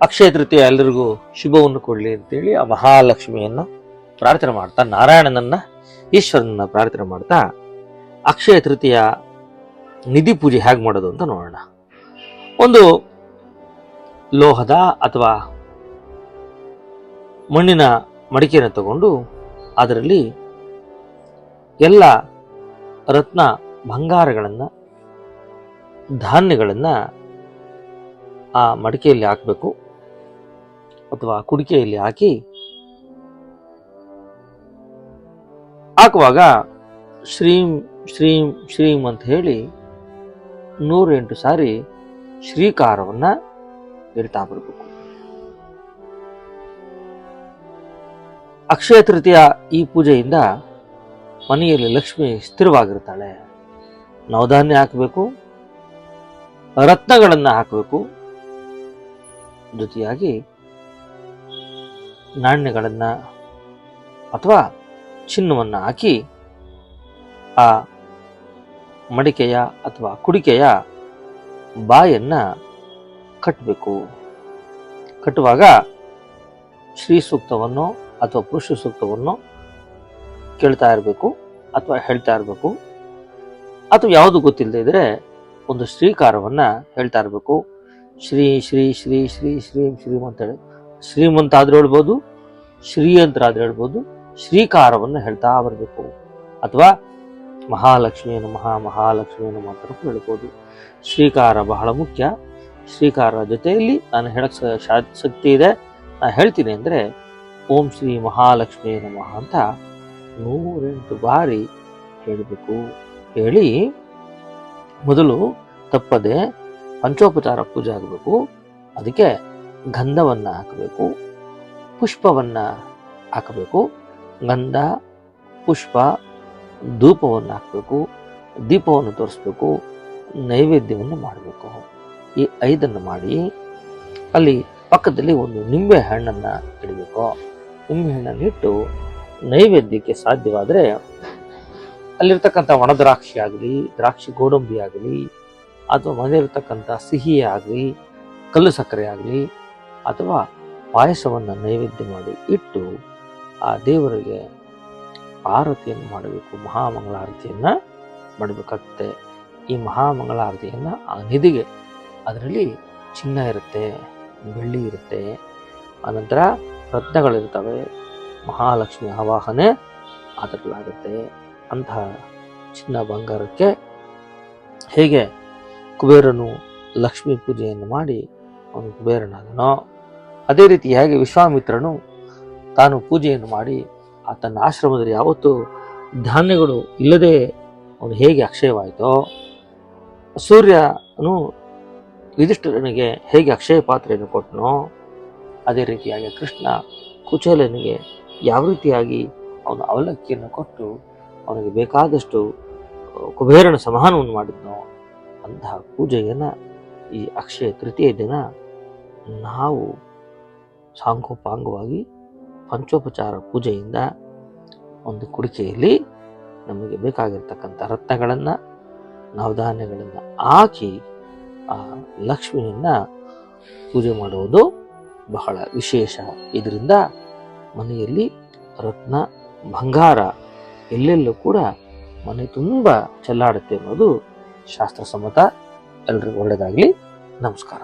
ಅಕ್ಷಯ ತೃತೀಯ ಎಲ್ಲರಿಗೂ ಶುಭವನ್ನು ಕೊಡಲಿ ಅಂತೇಳಿ ಆ ಮಹಾಲಕ್ಷ್ಮಿಯನ್ನು ಪ್ರಾರ್ಥನೆ ಮಾಡ್ತಾ, ನಾರಾಯಣನನ್ನ, ಈಶ್ವರನನ್ನ ಪ್ರಾರ್ಥನೆ ಮಾಡ್ತಾ, ಅಕ್ಷಯ ತೃತೀಯ ನಿಧಿ ಪೂಜೆ ಹೇಗೆ ಮಾಡೋದು ಅಂತ ನೋಡೋಣ. ಒಂದು ಲೋಹದ ಅಥವಾ ಮಣ್ಣಿನ ಮಡಿಕೆಯನ್ನು ತಗೊಂಡು ಅದರಲ್ಲಿ ಎಲ್ಲ ರತ್ನ ಬಂಗಾರಗಳನ್ನು, ಧಾನ್ಯಗಳನ್ನು ಆ ಮಡಿಕೆಯಲ್ಲಿ ಹಾಕಬೇಕು. ಅಥವಾ ಕುಡಿಕೆಯಲ್ಲಿ ಹಾಕಿ ಹಾಕುವಾಗ ಶ್ರೀಂ ಶ್ರೀಂ ಶ್ರೀಂ ಅಂತ ಹೇಳಿ ನೂರೆಂಟು ಸಾರಿ ಶ್ರೀಕಾರವನ್ನ ಹೇಳ್ತಾ ಬರಬೇಕು. ಅಕ್ಷಯ ತೃತೀಯ ಈ ಪೂಜೆಯಿಂದ ಮನೆಯಲ್ಲಿ ಲಕ್ಷ್ಮಿ ಸ್ಥಿರವಾಗಿರ್ತಾಳೆ. ನವಧಾನ್ಯ ಹಾಕಬೇಕು, ರತ್ನಗಳನ್ನು ಹಾಕಬೇಕು. ಜೊತೆಯಾಗಿ ನಾಣ್ಯಗಳನ್ನ ಅಥವಾ ಚಿನ್ನವನ್ನು ಹಾಕಿ ಆ ಮಡಿಕೆಯ ಅಥವಾ ಕುಡಿಕೆಯ ಬಾಯನ್ನು ಕಟ್ಟಬೇಕು ಕಟ್ಟುವಾಗ ಶ್ರೀ ಸೂಕ್ತವನ್ನು ಅಥವಾ ಪುರುಷ ಸೂಕ್ತವನ್ನು ಕೇಳ್ತಾ ಇರಬೇಕು ಅಥವಾ ಹೇಳ್ತಾ ಇರಬೇಕು. ಅಥವಾ ಯಾವುದು ಗೊತ್ತಿಲ್ಲದೆ ಇದ್ದರೆ ಒಂದು ಶ್ರೀಕಾರವನ್ನು ಹೇಳ್ತಾ ಇರಬೇಕು. ಶ್ರೀ ಶ್ರೀ ಶ್ರೀ ಶ್ರೀ ಶ್ರೀ ಶ್ರೀಮಂತ ಶ್ರೀಮಂತ ಆದರೂ ಹೇಳ್ಬೋದು ಶ್ರೀಯಂತರಾದ್ರೂ ಹೇಳ್ಬೋದು, ಶ್ರೀಕಾರವನ್ನು ಹೇಳ್ತಾ ಬರಬೇಕು. ಅಥವಾ ಮಹಾಲಕ್ಷ್ಮಿಯನ್ನು ನಮಃ ಮಹಾಲಕ್ಷ್ಮಿಯನ್ನು ಮಾತ್ರ ಅಂತ ಹೇಳ್ಬೋದು. ಶ್ರೀಕಾರ ಬಹಳ ಮುಖ್ಯ. ಶ್ರೀಕಾರ ಜೊತೆಯಲ್ಲಿ ನಾನು ಹೇಳಕ್ ಶಕ್ತಿ ಇದೆ. ನಾನು ಹೇಳ್ತೀನಿ ಅಂದ್ರೆ, ಓಂ ಶ್ರೀ ಮಹಾಲಕ್ಷ್ಮಿ ನಮಃ ಅಂತ ನೂರೆಂಟು ಬಾರಿ ಹೇಳಬೇಕು. ಹೇಳಿ, ಮೊದಲು ತಪ್ಪದೆ ಪಂಚೋಪಚಾರ ಪೂಜೆ ಆಗಬೇಕು. ಅದಕ್ಕೆ ಗಂಧವನ್ನು ಹಾಕಬೇಕು. ಪುಷ್ಪವನ್ನ ಹಾಕಬೇಕು. ಗಂಧ, ಪುಷ್ಪ, ಧೂಪವನ್ನು ಹಾಕಬೇಕು. ದೀಪವನ್ನು ತೋರಿಸ್ಬೇಕು. ನೈವೇದ್ಯವನ್ನು ಮಾಡಬೇಕು. ಈ ಐದನ್ನು ಮಾಡಿ ಅಲ್ಲಿ ಪಕ್ಕದಲ್ಲಿ ಒಂದು ನಿಂಬೆ ಹಣ್ಣನ್ನು ಇಡಬೇಕು. ನಿಂಬೆ ಹಣ್ಣನ್ನು ಇಟ್ಟು ನೈವೇದ್ಯಕ್ಕೆ ಸಾಧ್ಯವಾದರೆ ಅಲ್ಲಿರ್ತಕ್ಕಂಥ ಒಣದ್ರಾಕ್ಷಿ ಆಗಲಿ, ದ್ರಾಕ್ಷಿ ಗೋಡಂಬಿ ಆಗಲಿ, ಅಥವಾ ಮನೆಯಲ್ಲಿರ್ತಕ್ಕಂಥ ಸಿಹಿ ಆಗಲಿ, ಕಲ್ಲು ಸಕ್ಕರೆ ಆಗಲಿ, ಅಥವಾ ಪಾಯಸವನ್ನು ನೈವೇದ್ಯ ಮಾಡಿ ಇಟ್ಟು ಆ ದೇವರಿಗೆ ಆರತಿಯನ್ನು ಮಾಡಬೇಕು, ಮಹಾಮಂಗಳಾರತಿಯನ್ನು ಮಾಡಬೇಕಾಗುತ್ತೆ. ಈ ಮಹಾಮಂಗಳಾರತಿಯನ್ನು ಆ ನಿಧಿಗೆ ಅದರಲ್ಲಿ ಚಿನ್ನ ಇರುತ್ತೆ, ಬೆಳ್ಳಿ ಇರುತ್ತೆ, ಆನಂತರ ರತ್ನಗಳಿರ್ತವೆ, ಮಹಾಲಕ್ಷ್ಮಿ ಆವಾಹನೆ ಅದರಲ್ಲಾಗುತ್ತೆ. ಅಂತಹ ಚಿನ್ನ ಬಂಗಾರಕ್ಕೆ ಹೇಗೆ ಕುಬೇರನು ಲಕ್ಷ್ಮೀ ಪೂಜೆಯನ್ನು ಮಾಡಿ ಅವನು ಕುಬೇರನಾದನೋ ಅದೇ ರೀತಿಯಾಗಿ ಹೇಗೆ ವಿಶ್ವಾಮಿತ್ರನು ತಾನು ಪೂಜೆಯನ್ನು ಮಾಡಿ ಆತನ ಆಶ್ರಮದಲ್ಲಿ ಯಾವತ್ತೂ ಧಾನ್ಯಗಳು ಇಲ್ಲದೆ ಅವನು ಹೇಗೆ ಅಕ್ಷಯವಾಯಿತೋ, ಸೂರ್ಯನು ಯುಧಿಷ್ಠಿರನಿಗೆ ಹೇಗೆ ಅಕ್ಷಯ ಪಾತ್ರೆಯನ್ನು ಕೊಟ್ಟನೋ, ಅದೇ ರೀತಿಯಾಗಿ ಕೃಷ್ಣ ಕುಚಲನಿಗೆ ಯಾವ ರೀತಿಯಾಗಿ ಅವನು ಅವಲಕ್ಕಿಯನ್ನು ಕೊಟ್ಟು ಅವನಿಗೆ ಬೇಕಾದಷ್ಟು ಕುಬೇರನ ಸಮಾನವನ್ನು ಮಾಡಿದ್ನೋ, ಅಂತಹ ಪೂಜೆಯನ್ನು ಈ ಅಕ್ಷಯ ತೃತೀಯ ದಿನ ನಾವು ಸಾಂಗೋಪಾಂಗವಾಗಿ ಪಂಚೋಪಚಾರ ಪೂಜೆಯಿಂದ ಒಂದು ಕುಡಿಕೆಯಲ್ಲಿ ನಮಗೆ ಬೇಕಾಗಿರ್ತಕ್ಕಂಥ ರತ್ನಗಳನ್ನು, ನವಧಾನ್ಯಗಳನ್ನು ಹಾಕಿ ಆ ಲಕ್ಷ್ಮಿಯನ್ನ ಪೂಜೆ ಮಾಡುವುದು ಬಹಳ ವಿಶೇಷ. ಇದರಿಂದ ಮನೆಯಲ್ಲಿ ರತ್ನ, ಬಂಗಾರ ಎಲ್ಲೆಲ್ಲೂ ಕೂಡ ಮನೆ ತುಂಬ ಚೆಲ್ಲಾಡುತ್ತೆ ಅನ್ನೋದು ಶಾಸ್ತ್ರ ಸಮ್ಮತ ಎಲ್ರಿಗೂ ಒಳ್ಳೆಯದಾಗಲಿ ನಮಸ್ಕಾರ.